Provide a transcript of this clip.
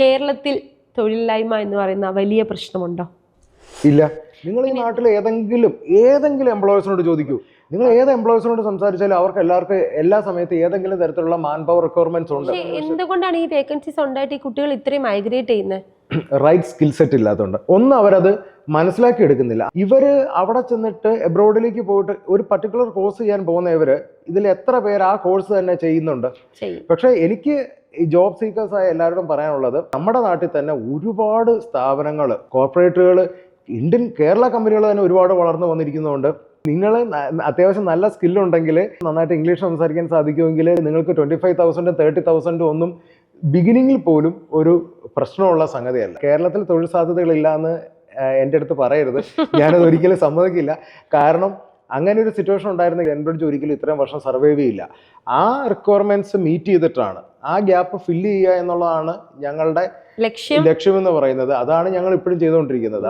കേരളത്തിൽ തൊഴിലില്ലായ്മ എന്ന് പറയുന്ന വലിയ പ്രശ്നമുണ്ടോ? ഇല്ല. നിങ്ങൾ ഈ നാട്ടിൽ ഏതെങ്കിലും ഏതെങ്കിലും എംപ്ലോയേഴ്സിനോട് ചോദിക്കൂ. നിങ്ങൾ ഏത് എംപ്ലോയേഴ്സിനോട് സംസാരിച്ചാലും അവർക്ക് എല്ലാവർക്കും എല്ലാ സമയത്ത് ഏതെങ്കിലും തരത്തിലുള്ള മാൻ പവർ റിക്വയർമെന്റ്സ് ഉണ്ട് എന്തുകൊണ്ടാണ് ഈ വേക്കൻസീസ് ഉണ്ടായിട്ട് ഈ കുട്ടികൾ ഇത്രയും മൈഗ്രേറ്റ് ചെയ്യുന്നത്? റൈറ്റ് സ്കിൽ സെറ്റ് ഇല്ലാത്തതുകൊണ്ട് ഒന്ന് അവരത് മനസ്സിലാക്കി എടുക്കുന്നില്ല ഇവർ അവിടെ ചെന്നിട്ട് എബ്രോഡിലേക്ക് പോയിട്ട് ഒരു പർട്ടിക്കുലർ കോഴ്സ് ചെയ്യാൻ പോകുന്ന ഇവർ ഇതിൽ എത്ര പേര് ആ കോഴ്സ് തന്നെ ചെയ്യുന്നുണ്ട്. പക്ഷേ എനിക്ക് ഈ ജോബ് സീക്കേഴ്സ് ആയ എല്ലാവരോടും പറയാനുള്ളത് നമ്മുടെ നാട്ടിൽ തന്നെ ഒരുപാട് സ്ഥാപനങ്ങൾ കോർപ്പറേറ്റുകൾ ഇന്ത്യൻ കേരള കമ്പനികൾ തന്നെ ഒരുപാട് വളർന്നു വന്നിരിക്കുന്നതുകൊണ്ട് നിങ്ങൾ അത്യാവശ്യം നല്ല സ്കില്ലുണ്ടെങ്കിൽ നന്നായിട്ട് ഇംഗ്ലീഷ് സംസാരിക്കാൻ സാധിക്കുമെങ്കിൽ നിങ്ങൾക്ക് ട്വന്റി ഫൈവ് തൗസൻഡും തേർട്ടി തൗസൻഡും ഒന്നും ബിഗിനിങ്ങിൽ പോലും ഒരു പ്രശ്നമുള്ള സംഗതിയല്ല. കേരളത്തിൽ തൊഴിൽ സാധ്യതകളില്ല എന്ന് എന്റെ അടുത്ത് പറയരുത്. ഞാനത് ഒരിക്കലും സമ്മതിക്കില്ല. കാരണം അങ്ങനെ ഒരു സിറ്റുവേഷൻ ഉണ്ടായിരുന്നെങ്കിൽ എൻബ്രിഡ്ജ് ഒരിക്കലും ഇത്രയും വർഷം സർവൈവ് ചെയ്യില്ല. ആ റിക്വയർമെന്റ്സ് മീറ്റ് ചെയ്തിട്ടാണ്. ആ ഗ്യാപ്പ് ഫില്ല് ചെയ്യുക എന്നുള്ളതാണ് ഞങ്ങളുടെ ലക്ഷ്യം. ലക്ഷ്യമെന്ന് പറയുന്നത്. അതാണ് ഞങ്ങൾ ഇപ്പോഴും ചെയ്തുകൊണ്ടിരിക്കുന്നത്.